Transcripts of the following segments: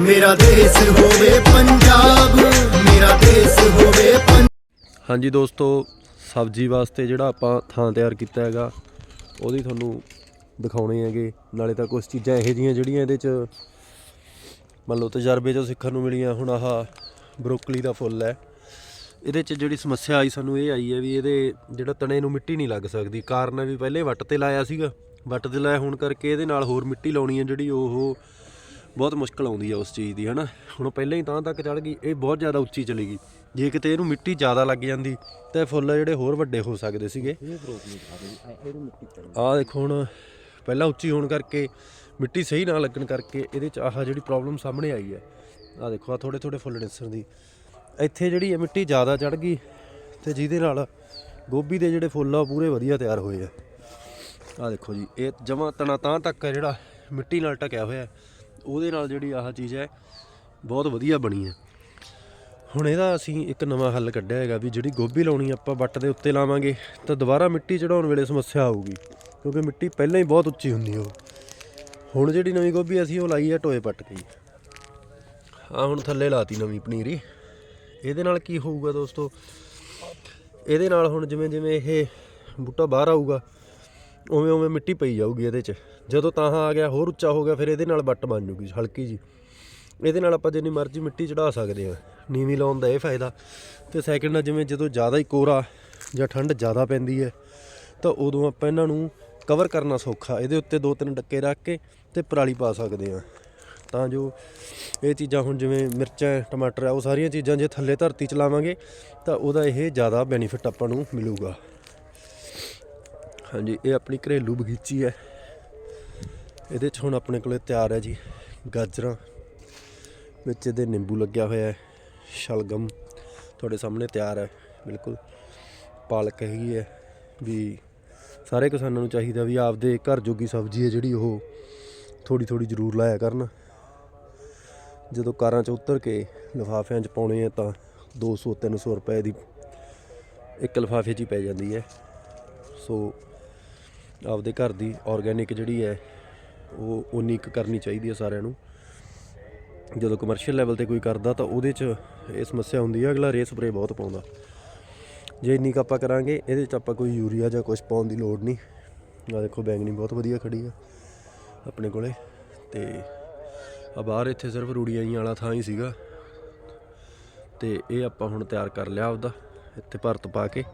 ਮੇਰਾ ਦੇਸ਼ ਹੋਵੇ ਪੰਜਾਬ, ਮੇਰਾ ਦੇਸ਼ ਹੋਵੇ ਹਾਂਜੀ ਦੋਸਤੋ, ਸਬਜ਼ੀ ਵਾਸਤੇ ਜਿਹੜਾ ਆਪਾਂ ਥਾਂ ਤਿਆਰ ਕੀਤਾ ਹੈਗਾ, ਉਹਦੀ ਤੁਹਾਨੂੰ ਦਿਖਾਉਣੇ ਹੈਗੇ। ਨਾਲੇ ਤਾਂ ਕੁਝ ਚੀਜ਼ਾਂ ਇਹੋ ਜਿਹੀਆਂ ਜਿਹੜੀਆਂ ਇਹਦੇ 'ਚ ਮੰਨ ਲਓ ਤਜਰਬੇ 'ਚੋਂ ਸਿੱਖਣ ਨੂੰ ਮਿਲੀਆਂ। ਹੁਣ ਆਹ ਬਰੋਕਲੀ ਦਾ ਫੁੱਲ ਹੈ। ਇਹਦੇ 'ਚ ਜਿਹੜੀ ਸਮੱਸਿਆ ਆਈ, ਸਾਨੂੰ ਇਹ ਆਈ ਹੈ ਵੀ ਇਹਦੇ ਜਿਹੜਾ ਤਣੇ ਨੂੰ ਮਿੱਟੀ ਨਹੀਂ ਲੱਗ ਸਕਦੀ। ਕਾਰਨ ਹੈ ਵੀ ਪਹਿਲੇ ਵੱਟ ਤੇ ਲਾਇਆ ਸੀਗਾ। ਵੱਟ ਤੇ ਲਾਇਆ ਹੋਣ ਕਰਕੇ ਇਹਦੇ ਨਾਲ ਹੋਰ ਮਿੱਟੀ ਲਾਉਣੀ ਹੈ ਜਿਹੜੀ ਉਹ ਬਹੁਤ ਮੁਸ਼ਕਲ ਆਉਂਦੀ ਹੈ ਉਸ ਚੀਜ਼ ਦੀ ਹਨਾ? ਹੁਣ ਪਹਿਲਾਂ ਹੀ ਤਾਂ ਤੱਕ ਚੜ ਗਈ ਇਹ ਬਹੁਤ ਜ਼ਿਆਦਾ ਉੱਚੀ ਚਲੀ ਗਈ। ਜੇ ਕਿਤੇ ਇਹਨੂੰ ਮਿੱਟੀ ਜ਼ਿਆਦਾ ਲੱਗ ਜਾਂਦੀ ਤਾਂ ਇਹ ਫੁੱਲ ਜਿਹੜੇ ਹੋਰ ਵੱਡੇ ਹੋ ਸਕਦੇ ਸੀਗੇ। ਆਹ ਦੇਖੋ ਹੁਣ ਪਹਿਲਾਂ ਉੱਚੀ ਹੋਣ ਕਰਕੇ ਮਿੱਟੀ ਸਹੀ ਨਾ ਲੱਗਣ ਕਰਕੇ ਇਹਦੇ ਚ ਆਹ ਜਿਹੜੀ ਪ੍ਰੋਬਲਮ ਸਾਹਮਣੇ ਆਈ ਹੈ ਆਹ ਦੇਖੋ ਆ ਥੋੜੇ ਥੋੜੇ ਫੁੱਲ ਨਿਸਰਨ ਦੀ। ਇੱਥੇ ਜਿਹੜੀ ਹੈ ਮਿੱਟੀ ਜ਼ਿਆਦਾ ਚੜ ਗਈ ਤੇ ਜਿਹਦੇ ਨਾਲ ਗੋਭੀ ਦੇ ਜਿਹੜੇ ਫੁੱਲ ਆ ਪੂਰੇ ਵਧੀਆ ਤਿਆਰ ਹੋਏ ਆ। ਆਹ ਦੇਖੋ ਜੀ ਇਹ ਜਮਾ ਤਣਾ ਤਾਂ ਤੱਕ ਜਿਹੜਾ ਮਿੱਟੀ ਨਾਲ ਢਕਿਆ ਹੋਇਆ। ਹੈ। ਉਹਦੇ ਨਾਲ ਜਿਹੜੀ ਆਹ ਚੀਜ਼ ਹੈ, ਬਹੁਤ ਵਧੀਆ ਬਣੀ ਹੈ। ਹੁਣ ਇਹਦਾ ਅਸੀਂ ਇੱਕ ਨਵਾਂ ਹੱਲ ਕੱਢਿਆ ਹੈਗਾ ਵੀ ਜਿਹੜੀ ਗੋਭੀ ਲਾਉਣੀ ਆਪਾਂ ਵੱਟ ਦੇ ਉੱਤੇ ਲਾਵਾਂਗੇ, ਤਾਂ ਦੁਬਾਰਾ ਮਿੱਟੀ ਚੜਾਉਣ ਵੇਲੇ ਸਮੱਸਿਆ ਆਊਗੀ, ਕਿਉਂਕਿ ਮਿੱਟੀ ਪਹਿਲਾਂ ਹੀ ਬਹੁਤ ਉੱਚੀ ਹੁੰਦੀ ਉਹ। ਹੁਣ ਜਿਹੜੀ ਨਵੀਂ ਗੋਭੀ ਅਸੀਂ ਉਹ ਲਾਈ ਹੈ ਟੋਏ ਪੱਟ ਕੇ ਆ ਹੁਣ ਥੱਲੇ ਲਾਤੀ ਨਵੀਂ ਪਨੀਰੀ। ਇਹਦੇ ਨਾਲ ਕੀ ਹੋਊਗਾ ਦੋਸਤੋ? ਇਹਦੇ ਨਾਲ ਹੁਣ ਜਿਵੇਂ ਜਿਵੇਂ ਇਹ ਬੂਟਾ ਬਾਹਰ ਆਊਗਾ ਉਵੇਂ ਉਵੇਂ ਮਿੱਟੀ ਪਈ ਜਾਊਗੀ ਇਹਦੇ 'ਚ। ਜਦੋਂ ਤਾਂ ਆ ਗਿਆ, ਹੋਰ ਉੱਚਾ ਹੋ ਗਿਆ, ਫਿਰ ਇਹਦੇ ਨਾਲ ਵੱਟ ਬਣ ਜੂਗੀ, ਹਲਕੀ ਜੀ। ਇਹਦੇ ਨਾਲ ਆਪਾਂ ਜਿੰਨੀ ਮਰਜ਼ੀ ਮਿੱਟੀ ਚੜਾ ਸਕਦੇ ਹਾਂ। ਨੀਵੀਂ ਲਾਉਣ ਦਾ ਇਹ ਫਾਇਦਾ। ਤੇ ਸੈਕਿੰਡ ਆ, ਜਿਵੇਂ ਜਦੋਂ ਜ਼ਿਆਦਾ ਹੀ ਕੋਰਾ ਜਾਂ ਠੰਡ ਜ਼ਿਆਦਾ ਪੈਂਦੀ ਹੈ, ਤਾਂ ਉਦੋਂ ਆਪਾਂ ਇਹਨਾਂ ਨੂੰ ਕਵਰ ਕਰਨਾ ਸੌਖਾ। ਇਹਦੇ ਉੱਤੇ ਦੋ ਤਿੰਨ ਡੱਕੇ ਰੱਖ ਕੇ ਤੇ ਪਰਾਲੀ ਪਾ ਸਕਦੇ ਹਾਂ। ਤਾਂ ਜੋ ਇਹ ਚੀਜ਼ਾਂ ਹੁਣ ਜਿਵੇਂ ਮਿਰਚਾਂ, ਟਮਾਟਰ ਆ, ਉਹ ਸਾਰੀਆਂ ਚੀਜ਼ਾਂ ਜੇ ਥੱਲੇ ਧਰਤੀ ਚ ਲਾਵਾਂਗੇ, ਤਾਂ ਉਹਦਾ ਇਹ ਜ਼ਿਆਦਾ ਬੈਨੀਫਿਟ ਆਪਾਂ ਨੂੰ ਮਿਲੂਗਾ। ਹਾਂਜੀ, ਇਹ ਆਪਣੀ ਘਰੇਲੂ ਬਗੀਚੀ ਹੈ। ਇਹਦੇ 'ਚ ਹੁਣ ਆਪਣੇ ਕੋਲੇ ਤਿਆਰ ਹੈ ਜੀ ਗਾਜਰਾਂ, ਵਿੱਚ ਇਹਦੇ ਨਿੰਬੂ ਲੱਗਿਆ ਹੋਇਆ ਹੈ, ਸ਼ਲਗਮ ਤੁਹਾਡੇ ਸਾਹਮਣੇ ਤਿਆਰ ਹੈ, ਬਿਲਕੁਲ। ਪਾਲਕ ਹੈਗੀ ਹੈ ਵੀ ਸਾਰੇ ਕਿਸਾਨਾਂ ਨੂੰ ਚਾਹੀਦਾ ਵੀ ਆਪਦੇ ਘਰ ਜੋਗੀ ਸਬਜ਼ੀ ਹੈ ਜਿਹੜੀ ਉਹ ਥੋੜੀ ਥੋੜੀ ਜ਼ਰੂਰ ਲਾਇਆ ਕਰਨ। ਜਦੋਂ ਕਾਰਾਂ 'ਚ ਉਤਰ ਕੇ ਲਿਫਾਫਿਆਂ 'ਚ ਪਾਉਣੇ ਆ ਤਾਂ 200 300 ਰੁਪਏ ਦੀ ਇੱਕ ਲਿਫਾਫੇ 'ਚ ਹੀ ਪੈ ਜਾਂਦੀ ਹੈ। ਸੋ ਆਪਦੇ ਘਰ ਦੀ ਆਰਗੈਨਿਕ ਜਿਹੜੀ ਹੈ, ਉਹ ਉਨੀ ਕੁ ਕਰਨੀ ਚਾਹੀਦੀ ਹੈ ਸਾਰਿਆਂ ਨੂੰ। ਜਦੋਂ ਕਮਰਸ਼ੀਅਲ ਲੈਵਲ ਤੇ ਕੋਈ ਕਰਦਾ ਤਾਂ ਉਹਦੇ 'ਚ ਇਹ ਸਮੱਸਿਆ ਹੁੰਦੀ ਹੈ, ਅਗਲਾ ਰੇ ਸਪਰੇ ਬਹੁਤ ਪਾਉਂਦਾ। ਜੇ ਇੰਨੀ ਕੁ ਆਪਾਂ ਕਰਾਂਗੇ, ਇਹਦੇ 'ਚ ਆਪਾਂ ਕੋਈ ਯੂਰੀਆ ਜਾਂ ਕੁਝ ਪਾਉਣ ਦੀ ਲੋੜ ਨਹੀਂ। ਆ ਦੇਖੋ, ਬੈਂਗਣੀ ਬਹੁਤ ਵਧੀਆ ਖੜੀ ਆ ਆਪਣੇ ਕੋਲੇ। ਤੇ ਆ ਬਾਹਰ ਇੱਥੇ ਸਿਰਫ ਰੂੜੀਆਂ ਹੀ ਵਾਲਾ ਥਾਂ ਹੀ ਸੀਗਾ। ਤੇ ਇਹ ਆਪਾਂ ਹੁਣ ਤਿਆਰ ਕਰ ਲਿਆ ਆਪਦਾ, ਇੱਥੇ ਭਰਤ ਪਾ ਕੇ।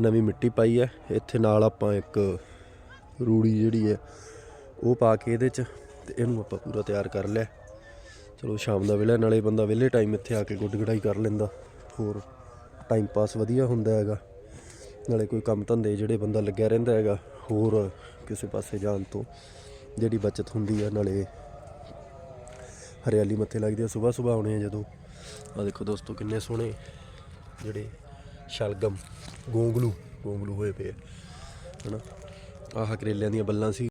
ਨਵੀਂ ਮਿੱਟੀ ਪਾਈ ਹੈ। ਇੱਥੇ ਨਾਲ ਆਪਾਂ ਇੱਕ ਰੂੜੀ ਜਿਹੜੀ ਹੈ, ਉਹ ਪਾ ਕੇ ਇਹਦੇ 'ਚ ਤੇ ਇਹਨੂੰ ਆਪਾਂ ਪੂਰਾ ਤਿਆਰ ਕਰ ਲਿਆ। ਚਲੋ ਸ਼ਾਮ ਦਾ ਵੇਲਾ ਨਾਲੇ ਬੰਦਾ ਵਿਹਲੇ ਟਾਈਮ ਇੱਥੇ ਆ ਕੇ ਗੁੱਡ ਗੜਾਈ ਕਰ ਲੈਂਦਾ। ਹੋਰ ਟਾਈਮ ਪਾਸ ਵਧੀਆ ਹੁੰਦਾ ਹੈਗਾ। ਨਾਲੇ ਕੋਈ ਕੰਮ ਧੰਦੇ ਜਿਹੜੇ ਬੰਦਾ ਲੱਗਿਆ ਰਹਿੰਦਾ ਹੈਗਾ, ਹੋਰ ਕਿਸੇ ਪਾਸੇ ਜਾਣ ਤੋਂ ਜਿਹੜੀ ਬਚਤ ਹੁੰਦੀ ਆ, ਨਾਲੇ ਹਰਿਆਲੀ ਮੱਥੇ ਲੱਗਦੀ ਆ। ਸਵੇਰ ਸਵੇਰ ਆਉਣੇ ਆ ਜਦੋਂ। ਆ ਦੇਖੋ ਦੋਸਤੋ, ਕਿੰਨੇ ਸੋਹਣੇ ਜਿਹੜੇ ਸ਼ਲਗਮ ਗੋਂਗਲੂ ਗੋਂਗਲੂ ਹੋਏ ਪਏ ਆ ਹਨਾ? ਆਹ ਕਰੇਲਿਆਂ ਦੀਆਂ ਬੱਲਾਂ ਸੀ।